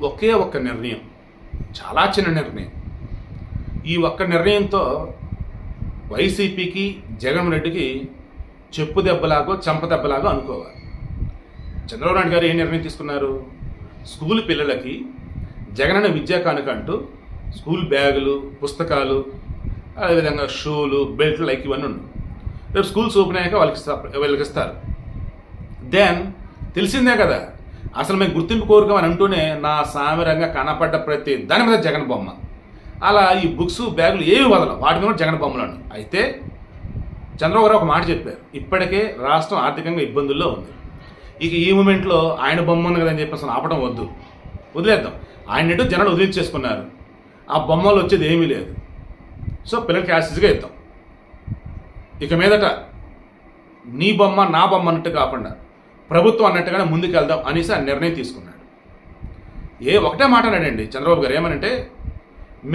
ఒకే ఒక్క నిర్ణయం. చాలా చిన్న నిర్ణయం. ఈ ఒక్క నిర్ణయంతో వైసీపీకి జగన్ రెడ్డికి చెప్పు దెబ్బలాగో చంప దెబ్బలాగో అనుకోవాలి. చంద్రబాబు నాయుడు గారు ఏ నిర్ణయం తీసుకున్నారు? స్కూల్ పిల్లలకి జగనన్న విద్యా కానుక అంటూ స్కూల్ బ్యాగులు పుస్తకాలు అదేవిధంగా షూలు బెల్ట్లు లైక్ ఇవన్నీ ఉన్నాయి. రేపు స్కూల్స్ ఓపెన్ అయ్యాక వాళ్ళకి ఇస్తా- వీళ్ళకి ఇస్తారు. దెన్ తెలిసిందే కదా అసలు మేము గుర్తింపు కోరుకోమని అంటూనే నా సామిరంగా కనపడ్డ ప్రతి దాని మీద జగన్ బొమ్మ. అలా ఈ బుక్స్ బ్యాగులు ఏవి వదలవు వాటి మీద కూడా జగన్ బొమ్మలు అయితే చంద్రబాబు గారు ఒక మాట చెప్పారు. ఇప్పటికే రాష్ట్రం ఆర్థికంగా ఇబ్బందుల్లో ఉంది. ఇక ఈ మూమెంట్లో ఆయన బొమ్మ ఉంది కదని చెప్పి అసలు ఆపడం వద్దు. వదిలేద్దాం. ఆయన ఎటు జనాలు వదిలించేసుకున్నారు. ఆ బొమ్మలు వచ్చేది ఏమీ లేదు. సో పిల్లలకి యాసిడ్గా ఇద్దాం. ఇక మీదట నీ బొమ్మ నా బొమ్మ అన్నట్టు కాకుండా ప్రభుత్వం అన్నట్టుగానే ముందుకు వెళ్దాం అనేసి ఆ నిర్ణయం తీసుకున్నాడు. ఏ ఒకటే మాట్లాడాడండి చంద్రబాబు గారు ఏమనంటే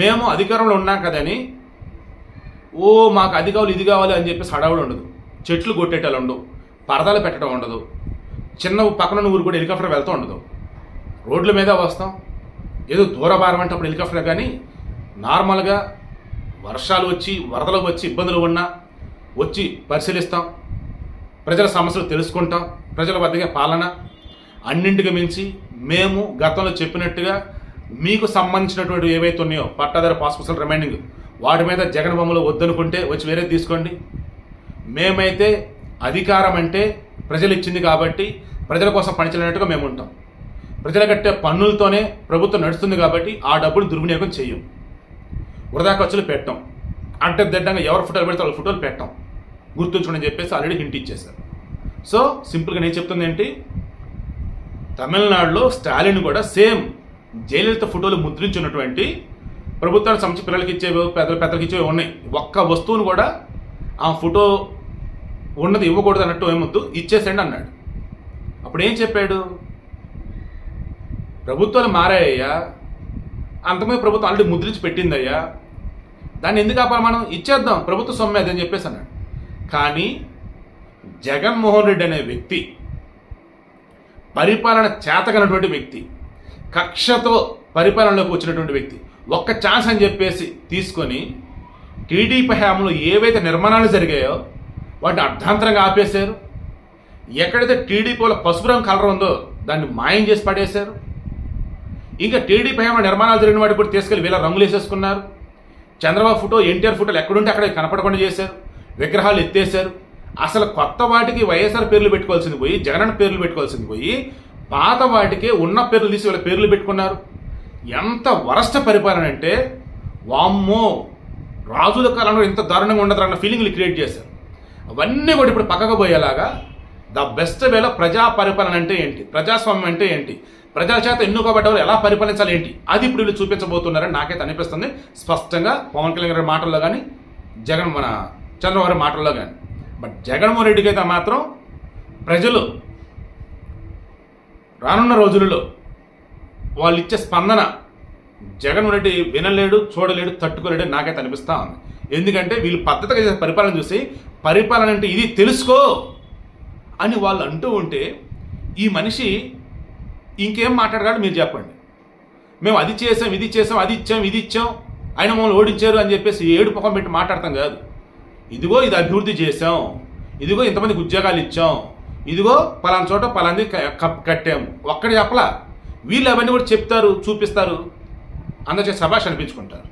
మేము అధికారంలో ఉన్నాం కదని ఓ మాకు అది కావాలి ఇది కావాలి అని చెప్పేసి హడావుడు ఉండదు. చెట్లు కొట్టేటలు ఉండవు పరదాలు పెట్టడం ఉండదు చిన్న పక్కన ఊరు కూడా హెలికాప్టర్ వెళ్తూ ఉండదు. రోడ్ల మీద వస్తాం ఏదో దూరభారం అంటే అప్పుడు హెలికాప్టర్ కానీ నార్మల్గా వర్షాలు వచ్చి వరదలు వచ్చి ఇబ్బందులు ఉన్నా వచ్చి పరిశీలిస్తాం ప్రజల సమస్యలు తెలుసుకుంటాం ప్రజల వద్దగా పాలన అన్నింటికి మించి మేము గతంలో చెప్పినట్టుగా మీకు సంబంధించినటువంటి ఏవైతే ఉన్నాయో పట్టాదారు పాస్ పుస్తకాలు రిమైండింగ్ వాటి మీద జగన్ బొమ్మలు వద్దనుకుంటే వచ్చి వేరే తీసుకోండి. మేమైతే అధికారం అంటే ప్రజలు ఇచ్చింది కాబట్టి ప్రజల కోసం పనిచేయనట్టుగా మేము ఉంటాం. ప్రజలు కట్టే పన్నులతోనే ప్రభుత్వం నడుస్తుంది కాబట్టి ఆ డబ్బులు దుర్వినియోగం చేయం. వృధా ఖర్చులు పెట్టాం. అడ్డదిడ్డంగా ఎవరు ఫోటోలు పెడితే వాళ్ళ ఫోటోలు పెట్టాం. గుర్తుంచుకోండి చెప్పేసి ఆల్రెడీ హింట్ ఇచ్చేశారు. సో సింపుల్గా నేను చెప్తుంది ఏంటి? తమిళనాడులో స్టాలిన్ కూడా సేమ్ జయలలిత ఫోటోలు ముద్రించున్నటువంటి ప్రభుత్వానికి సంబంధించి పిల్లలకి ఇచ్చేవి పెద్దలు పెద్దలకి ఇచ్చేవి ఉన్నాయి. ఒక్క వస్తువును కూడా ఆ ఫోటో ఉన్నది ఇవ్వకూడదు అన్నట్టు ఏమొద్దు ఇచ్చేసేయండి అన్నాడు. అప్పుడు ఏం చెప్పాడు? ప్రభుత్వాలు మారాయ్యా. అంతమంది ప్రభుత్వం ఆల్రెడీ ముద్రించి పెట్టిందయ్యా. దాన్ని ఎందుకు ఆపాలి మనం? ఇచ్చేద్దాం ప్రభుత్వ సొమ్మే అదని చెప్పేసి అన్నాడు. కానీ జగన్మోహన్ రెడ్డి అనే వ్యక్తి పరిపాలన చేతకనటువంటి వ్యక్తి కక్షతో పరిపాలనలోకి వచ్చినటువంటి వ్యక్తి ఒక్క ఛాన్స్ అని చెప్పేసి తీసుకొని టీడీపీ హయాంలో ఏవైతే నిర్మాణాలు జరిగాయో వాటిని అర్ధాంతరంగా ఆపేశారు. ఎక్కడైతే టీడీపీలో పసుపు రంగు కలర్ ఉందో దాన్ని మాయం చేసి పడేశారు. ఇంకా టీడీపీ హయాంలో నిర్మాణాలు జరిగిన వాటి కూడా తీసుకెళ్ళి వీళ్ళ రంగులు వేసేసుకున్నారు. చంద్రబాబు ఫోటో ఎన్టీఆర్ ఫోటోలు ఎక్కడుంటే అక్కడ కనపడకుండా చేశారు. విగ్రహాలు ఎత్తేశారు. అసలు కొత్త వాటికి వైఎస్ఆర్ పేర్లు పెట్టుకోవాల్సింది పోయి జగనన్న పేర్లు పెట్టుకోవాల్సింది పోయి పాత వాటికి ఉన్న పేర్లు తీసి వాళ్ళ పేర్లు పెట్టుకున్నారు. ఎంత వరస్ట్ పరిపాలన అంటే వామ్మో రాజుల కాలంలో ఇంత దారుణంగా ఉండదు అన్న ఫీలింగ్లు క్రియేట్ చేశారు. అవన్నీ కూడా ఇప్పుడు పక్కకు పోయేలాగా ద బెస్ట్ వేలో ప్రజా పరిపాలన అంటే ఏంటి? ప్రజాస్వామ్యం అంటే ఏంటి? ప్రజల చేత ఎన్నుకోబడ్డ వాళ్ళు ఎలా పరిపాలించాలి ఏంటి? అది ఇప్పుడు వీళ్ళు చూపించబోతున్నారని నాకైతే అనిపిస్తుంది. స్పష్టంగా పవన్ కళ్యాణ్ గారి మాటల్లో కానీ జగన్ మన చంద్రబాబు గారి మాటల్లో కానీ బట్ జగన్మోహన్ రెడ్డికి అయితే మాత్రం ప్రజలు రానున్న రోజులలో వాళ్ళు ఇచ్చే స్పందన జగన్మోహన్ రెడ్డి వినలేడు చూడలేడు తట్టుకోలేడు నాకైతే అనిపిస్తూ ఉంది. ఎందుకంటే వీళ్ళు పద్ధతిగా చేసే పరిపాలన చూసి పరిపాలన అంటే ఇది తెలుసుకో అని వాళ్ళు అంటూ ఉంటే ఈ మనిషి ఇంకేం మాట్లాడగాడు మీరు చెప్పండి. మేము అది చేసాం ఇది చేసాం అది ఇచ్చాం ఇది ఇచ్చాం ఆయన మమ్మల్ని ఓడించారు అని చెప్పేసి ఏడు ముఖం పెట్టి మాట్లాడతాం కాదు. ఇదిగో ఇది అభివృద్ధి చేసాం ఇదిగో ఇంతమందికి ఉద్యోగాలు ఇచ్చాం. ఇదిగో పలానా చోట పలాంది కట్టాం. ఒక్కడి చెప్పలా? వీళ్ళు అవన్నీ కూడా చెప్తారు చూపిస్తారు. అందరి సభాష్ అనిపించుకుంటారు.